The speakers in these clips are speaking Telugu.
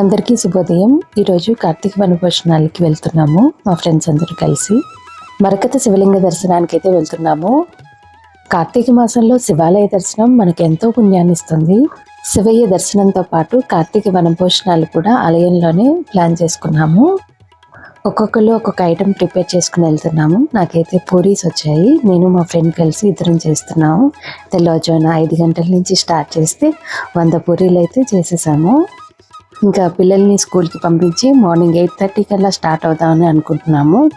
అందరికీ శుభోదయం. ఈరోజు కార్తీక వనభోజనాలకి వెళ్తున్నాము మా ఫ్రెండ్స్ అందరూ కలిసి. మరకత శివలింగ దర్శనానికి అయితే వెళ్తున్నాము. కార్తీక మాసంలో శివాలయ దర్శనం మనకు ఎంతో పుణ్యాన్ని ఇస్తుంది. శివయ్య దర్శనంతో పాటు కార్తీక వనభోజనాలు కూడా ఆలయంలోనే ప్లాన్ చేసుకున్నాము. ఒక్కొక్కరు ఒక్కొక్క ఐటెం ప్రిపేర్ చేసుకుని వెళ్తున్నాము. నాకైతే పూరీస్ వచ్చాయి. నేను మా ఫ్రెండ్ కలిసి ఇద్దరం చేస్తున్నాము. తెల్లవారుజామున ఐదు గంటల నుంచి స్టార్ట్ చేస్తే వంద పూరీలు అయితే చేసేసాము. ఇంకా పిల్లల్ని స్కూల్కి పంపించి మార్నింగ్ ఎయిట్ థర్టీ కల్లా స్టార్ట్ అవుదామని అనుకుంటున్నాము.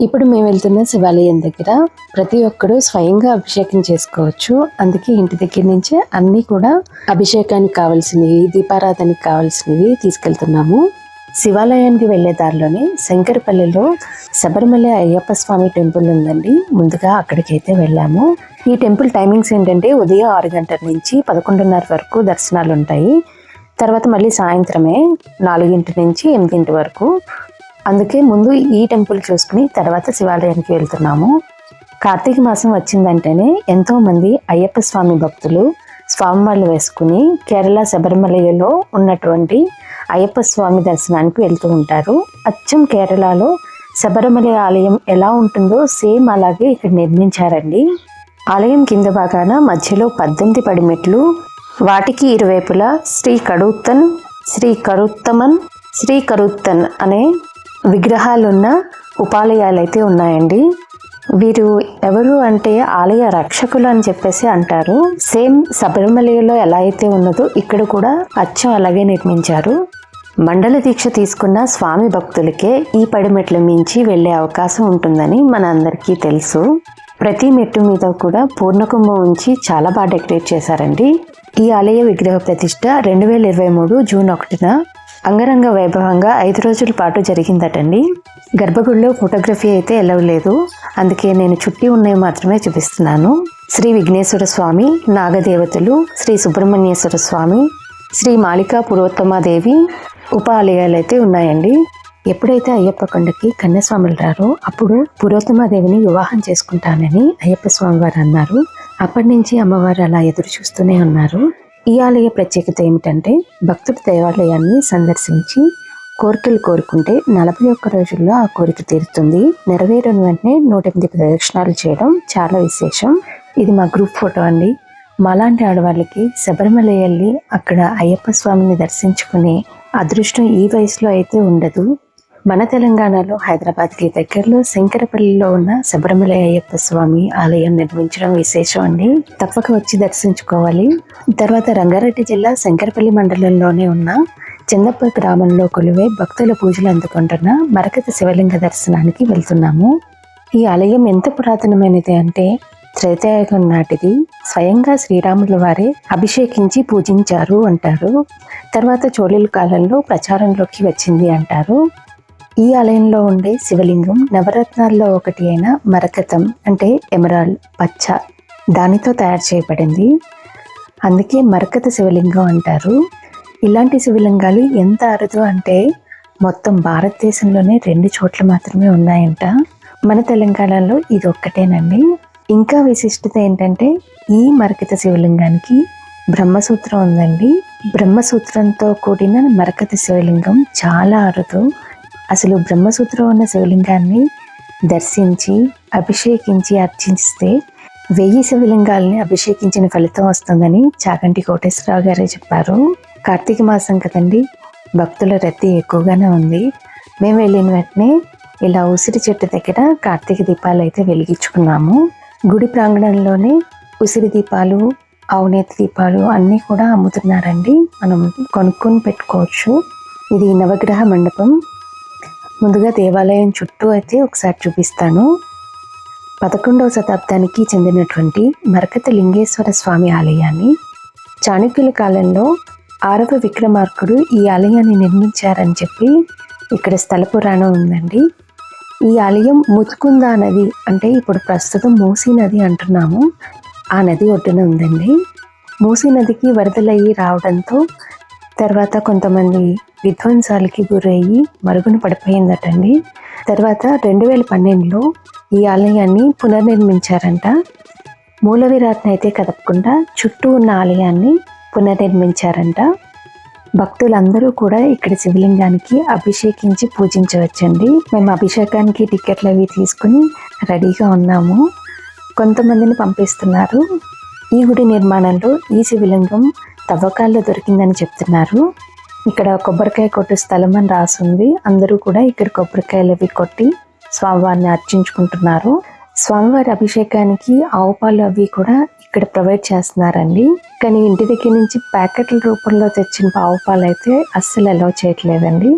ఇప్పుడు మేము వెళ్తున్న శివాలయం దగ్గర ప్రతి ఒక్కరూ స్వయంగా అభిషేకం చేసుకోవచ్చు. అందుకే ఇంటి దగ్గర నుంచే అన్నీ కూడా అభిషేకానికి కావాల్సినవి దీపారాధనకి కావాల్సినవి తీసుకెళ్తున్నాము. శివాలయానికి వెళ్ళే దారిలోనే శంకరపల్లిలో శబరిమల అయ్యప్ప స్వామి టెంపుల్ ఉందండి. ముందుగా అక్కడికైతే వెళ్ళాము. ఈ టెంపుల్ టైమింగ్స్ ఏంటంటే ఉదయం ఆరు గంటల నుంచి పదకొండున్నర వరకు దర్శనాలు ఉంటాయి. తర్వాత మళ్ళీ సాయంత్రమే నాలుగింటి నుంచి ఎనిమిదింటి వరకు. అందుకే ముందు ఈ టెంపుల్ చూసుకుని తర్వాత శివాలయానికి వెళ్తున్నాము. కార్తీక మాసం వచ్చిందంటేనే ఎంతోమంది అయ్యప్ప స్వామి భక్తులు స్వామివాళ్ళు వేసుకుని కేరళ శబరిమలలో ఉన్నటువంటి అయ్యప్ప స్వామి దర్శనానికి వెళ్తూ ఉంటారు. అచ్చం కేరళలో శబరిమల ఆలయం ఎలా ఉంటుందో సేమ్ అలాగే ఇక్కడ నిర్మించారండి. ఆలయం కింద భాగాన మధ్యలో పద్దెనిమిది పడిమెట్లు వాటికి ఇరువైపులా శ్రీ కడుత్తన్ శ్రీ కరుత్తమన్ శ్రీ కరుత్తన్ అనే విగ్రహాలున్న ఉపాలయాలు అయితే ఉన్నాయండి. వీరు ఎవరు అంటే ఆలయ రక్షకులు అని చెప్పేసి అంటారు. సేమ్ శబరిమలలో ఎలా అయితే ఉన్నదో ఇక్కడ కూడా అచ్చం అలాగే నిర్మించారు. మండల దీక్ష తీసుకున్న స్వామి భక్తులకే ఈ పడిమెట్లు మించి వెళ్ళే అవకాశం ఉంటుందని మన అందరికీ తెలుసు. ప్రతి మెట్టు మీద కూడా పూర్ణకుంభం ఉంచి చాలా బాగా డెకరేట్ చేశారండి. ఈ ఆలయ విగ్రహ ప్రతిష్ట రెండు వేల ఇరవై మూడు జూన్ ఒకటిన అంగరంగ వైభవంగా ఐదు రోజుల పాటు జరిగిందటండి. గర్భగుడిలో ఫోటోగ్రఫీ అయితే ఎలవ్ లేదు. అందుకే నేను చుట్టి ఉన్నవి మాత్రమే చూపిస్తున్నాను. శ్రీ విఘ్నేశ్వర స్వామి నాగదేవతలు శ్రీ సుబ్రహ్మణ్యేశ్వర స్వామి శ్రీ మాళికా పురోత్తమాదేవి ఉప ఆలయాలు అయితే ఉన్నాయండి. ఎప్పుడైతే అయ్యప్ప కొండకి కన్యాస్వాములు రారో అప్పుడు పురోత్తమాదేవిని వివాహం చేసుకుంటానని అయ్యప్ప స్వామి వారు అన్నారు. అప్పటి నుంచి అమ్మవారు అలా ఎదురు చూస్తూనే ఉన్నారు. ఈ ఆలయ ప్రత్యేకత ఏమిటంటే భక్తుడు దేవాలయాన్ని సందర్శించి కోరికలు కోరుకుంటే నలభై ఒక్క రోజుల్లో ఆ కోరిక తీరుతుంది. నెరవేరిన వెంటనే నూట ఎనిమిది ప్రదక్షిణాలు చేయడం చాలా విశేషం. ఇది మా గ్రూప్ ఫోటో అండి. మాలాంటి ఆడవాళ్ళకి శబరిమల వెళ్ళి అక్కడ అయ్యప్ప స్వామిని దర్శించుకునే అదృష్టం ఈ వయసులో అయితే ఉండదు. మన తెలంగాణలో హైదరాబాద్కి దగ్గరలో శంకరపల్లిలో ఉన్న శబరిమల అయ్యప్ప స్వామి ఆలయం నిర్మించడం విశేషం అండి. తప్పక వచ్చి దర్శించుకోవాలి. తర్వాత రంగారెడ్డి జిల్లా శంకరపల్లి మండలంలోనే ఉన్న చందప్ప గ్రామంలో కొలువే భక్తుల పూజలు అందుకుంటున్న మరకత శివలింగ దర్శనానికి వెళ్తున్నాము. ఈ ఆలయం ఎంత పురాతనమైనది అంటే త్రేతాయుగం నాటిది. స్వయంగా శ్రీరాముల వారే అభిషేకించి పూజించారు అంటారు. తర్వాత చోళుల కాలంలో ప్రచారంలోకి వచ్చింది అంటారు. ఈ ఆలయంలో ఉండే శివలింగం నవరత్నాల్లో ఒకటి అయిన మరకతం అంటే ఎమరాల్డ్ పచ్చ. దానితో తయారు చేయబడింది. అందుకే మరకత శివలింగం అంటారు. ఇలాంటి శివలింగాలు ఎంత అరుదు అంటే మొత్తం భారతదేశంలోనే రెండు చోట్ల మాత్రమే ఉన్నాయంట. మన తెలంగాణలో ఇది ఒక్కటేనండి ఇంకా విశిష్టత ఏంటంటే ఈ మరకత శివలింగానికి బ్రహ్మసూత్రం ఉందండి. బ్రహ్మసూత్రంతో కూడిన మరకత శివలింగం చాలా అరుదు. అసలు బ్రహ్మసూత్రం ఉన్న శివలింగాన్ని దర్శించి అభిషేకించి అర్చిస్తే వెయ్యి శివలింగాల్ని అభిషేకించిన ఫలితం వస్తుందని చాగంటి కోటేశ్వరరావు గారే చెప్పారు. కార్తీక మాసం కదండి భక్తుల రద్దీ ఎక్కువగానే ఉంది. మేము వెళ్ళిన వెంటనే ఇలా ఉసిరి చెట్టు దగ్గర కార్తీక దీపాలు అయితే వెలిగించుకున్నాము. గుడి ప్రాంగణంలోనే ఉసిరి దీపాలు అవునేతి దీపాలు అన్నీ కూడా అమ్ముతున్నారండి. మనం కొనుక్కొని పెట్టుకోవచ్చు. ఇది నవగ్రహ మండపం. ముందుగా దేవాలయం చుట్టూ అయితే ఒకసారి చూపిస్తాను. పదకొండవ శతాబ్దానికి చెందినటువంటి మరకత లింగేశ్వర స్వామి ఆలయాన్ని చాణక్యుల కాలంలో ఆరవ విక్రమార్కుడు ఈ ఆలయాన్ని నిర్మించారని చెప్పి ఇక్కడ స్థల పురాణం ఉందండి. ఈ ఆలయం ముతుకుందా నది అంటే ఇప్పుడు ప్రస్తుతం మూసీ నది అంటున్నాము. ఆ నది ఒడ్డున ఉందండి. మూసీ నదికి వరదలయ్యి రావడంతో తర్వాత కొంతమంది విధ్వంసాలకి గురయ్యి మరుగున పడిపోయిందటండి. తర్వాత రెండు వేల పన్నెండులో ఈ ఆలయాన్ని పునర్నిర్మించారంట. మూల విరాట్ని అయితే కదపకుండా చుట్టూ ఉన్న ఆలయాన్ని పునర్నిర్మించారంట. భక్తులందరూ కూడా ఇక్కడ శివలింగానికి అభిషేకించి పూజించవచ్చండి. మేము అభిషేకానికి టికెట్లు అవి తీసుకుని రెడీగా ఉన్నాము. కొంతమందిని పంపిస్తున్నారు. ఈ గుడి నిర్మాణంలో ఈ శివలింగం తవ్వకాల్లో దొరికిందని చెప్తున్నారు. ఇక్కడ కొబ్బరికాయ కొట్టు స్థలం అని రాసుంది. అందరూ కూడా ఇక్కడ కొబ్బరికాయలు అవి కొట్టి స్వామివారిని అర్చించుకుంటున్నారు. స్వామివారి అభిషేకానికి ఆవు పాలు అవి కూడా ఇక్కడ ప్రొవైడ్ చేస్తున్నారండి. కానీ ఇంటి దగ్గర నుంచి ప్యాకెట్ల రూపంలో తెచ్చిన ఆవు పాలు అయితే అస్సలు అలౌ చేయట్లేదండి.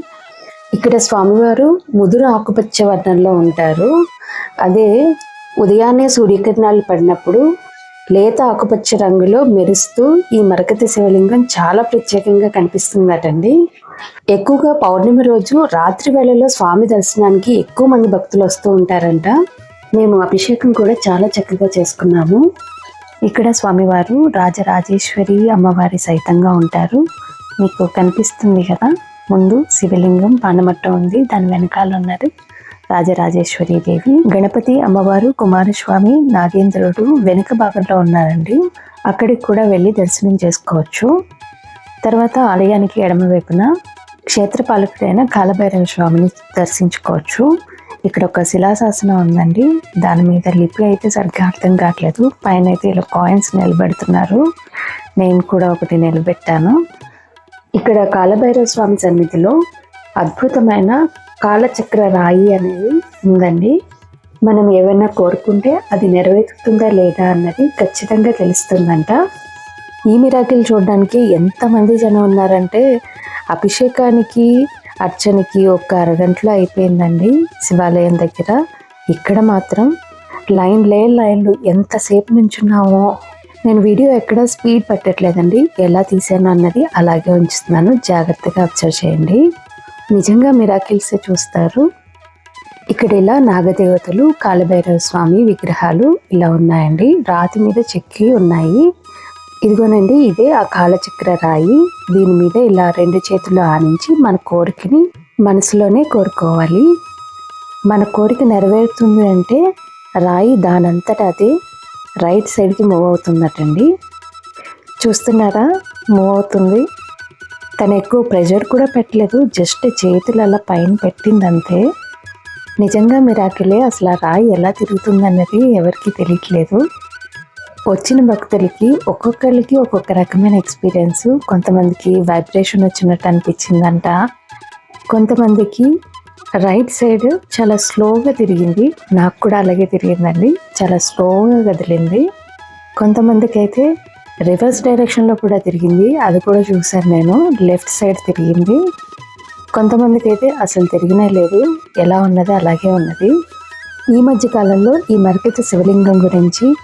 ఇక్కడ స్వామివారు ముదురు ఆకుపచ్చ వర్ణంలో ఉంటారు. అదే ఉదయాన్నే సూర్యకిరణాలు పడినప్పుడు లేత ఆకుపచ్చ రంగులో మెరుస్తూ ఈ మరకతి శివలింగం చాలా ప్రత్యేకంగా కనిపిస్తుందటండి. ఎక్కువగా పౌర్ణమి రోజు రాత్రి వేళలో స్వామి దర్శనానికి ఎక్కువ మంది భక్తులు వస్తూ ఉంటారంట. మేము అభిషేకం కూడా చాలా చక్కగా చేసుకున్నాము. ఇక్కడ స్వామివారు రాజరాజేశ్వరి అమ్మవారి సైతంగా ఉంటారు. మీకు కనిపిస్తుంది కదా ముందు శివలింగం పానమట్ట ఉంది దాని వెనకాల ఉన్నది. రాజరాజేశ్వరి దేవి. గణపతి అమ్మవారు కుమారస్వామి నాగేంద్రుడు వెనుక భాగంలో ఉన్నారండి. అక్కడికి కూడా వెళ్ళి దర్శనం చేసుకోవచ్చు. తర్వాత ఆలయానికి ఎడమవైపున క్షేత్రపాలకుడైన కాలభైరవ స్వామిని దర్శించుకోవచ్చు. ఇక్కడ ఒక శిలాశాసనం ఉందండి. దాని మీద లిపి అయితే సరిగ్గా అర్థం కావట్లేదు. పైన అయితే ఇలా కాయిన్స్ నిలబెడుతున్నారు. నేను కూడా ఒకటి నిలబెట్టాను. ఇక్కడ కాలభైరవ స్వామి సన్నిధిలో అద్భుతమైన కాలచక్ర రాయి అనేది ఉందండి. మనం ఏమైనా కోరుకుంటే అది నెరవేరుతుందా లేదా అన్నది ఖచ్చితంగా తెలుస్తుందంట. ఈ మిరాకిల్ చూడడానికి ఎంతమంది జనం ఉన్నారంటే అభిషేకానికి అర్చనకి ఒక అరగంటలో అయిపోయిందండి శివాలయం దగ్గర. ఇక్కడ మాత్రం లైన్ లే లైన్లు ఎంతసేపు నుంచున్నామో. నేను వీడియో ఎక్కడ స్పీడ్ పట్టట్లేదండి. ఎలా తీసాను అన్నది అలాగే ఉంచుతున్నాను. జాగ్రత్తగా అబ్జర్వ్ చేయండి. నిజంగా మిరాకిల్స్ చూస్తారు. ఇక్కడ ఇలా నాగదేవతలు కాలభైరవ స్వామి విగ్రహాలు ఇలా ఉన్నాయండి. రాతి మీద చెక్కి ఉన్నాయి. ఇదిగోనండి ఇదే ఆ కాలచక్ర రాయి. దీని మీద ఇలా రెండు చేతులు ఆనించి మన కోరికని మనసులోనే కోరుకోవాలి. మన కోరిక నెరవేరుతుంది అంటే రాయి దానంతట అదే. రైట్ సైడ్కి మూవ్ అవుతుందటండి. చూస్తున్నారా? మూవ్ అవుతుంది. తను ఎక్కువ ప్రెషర్ కూడా పెట్టలేదు జస్ట్ చేతులు అలా పైన పెట్టిందంతే. నిజంగా మిరాకిలే అసలు ఆ రాయి ఎలా తిరుగుతుందన్నది ఎవరికి తెలియట్లేదు. వచ్చిన భక్తులకి ఒక్కొక్కరికి ఒక్కొక్క రకమైన ఎక్స్పీరియన్స్ కొంతమందికి వైబ్రేషన్ వచ్చినట్టు అనిపించిందంట. కొంతమందికి రైట్ సైడ్ చాలా స్లోగా తిరిగింది నాకు కూడా అలాగే తిరిగిందండి చాలా స్లోగా కదిలింది. కొంతమందికి అయితే రివర్స్ డైరెక్షన్లో కూడా తిరిగింది. అది కూడా చూశాను నేను. లెఫ్ట్ సైడ్ తిరిగింది. కొంతమందికి అయితే అసలు తిరిగినే లేదు. ఎలా ఉన్నదో? అలాగే ఉన్నది. ఈ మధ్య కాలంలో ఈ మరకత శివలింగం గురించి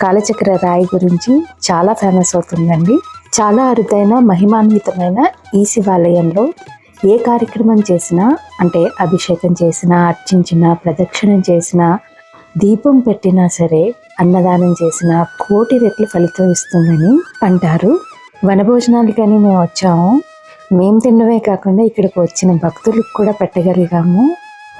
కాలచక్ర రాయి గురించి చాలా ఫేమస్ అవుతుందండి. చాలా అరుదైన మహిమాన్వితమైన ఈ శివాలయంలో ఏ కార్యక్రమం చేసినా అంటే అభిషేకం చేసినా అర్చించినా ప్రదక్షిణం చేసినా దీపం పెట్టినా సరే అన్నదానం చేసిన కోటి రెట్లు ఫలితం ఇస్తుందని అంటారు. వనభోజనాలకని మేము వచ్చాము. మేము తినడమే కాకుండా ఇక్కడికి వచ్చిన భక్తులకు కూడా పెట్టగలిగాము.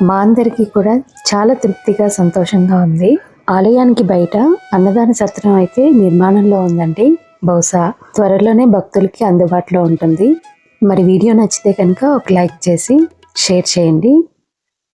మా అందరికీ కూడా చాలా తృప్తిగా సంతోషంగా ఉంది. ఆలయానికి బయట అన్నదాన సత్రం అయితే నిర్మాణంలో ఉందండి. బహుశా త్వరలోనే భక్తులకి అందుబాటులో ఉంటుంది. మరి వీడియో నచ్చితే కనుక ఒక లైక్ చేసి షేర్ చేయండి.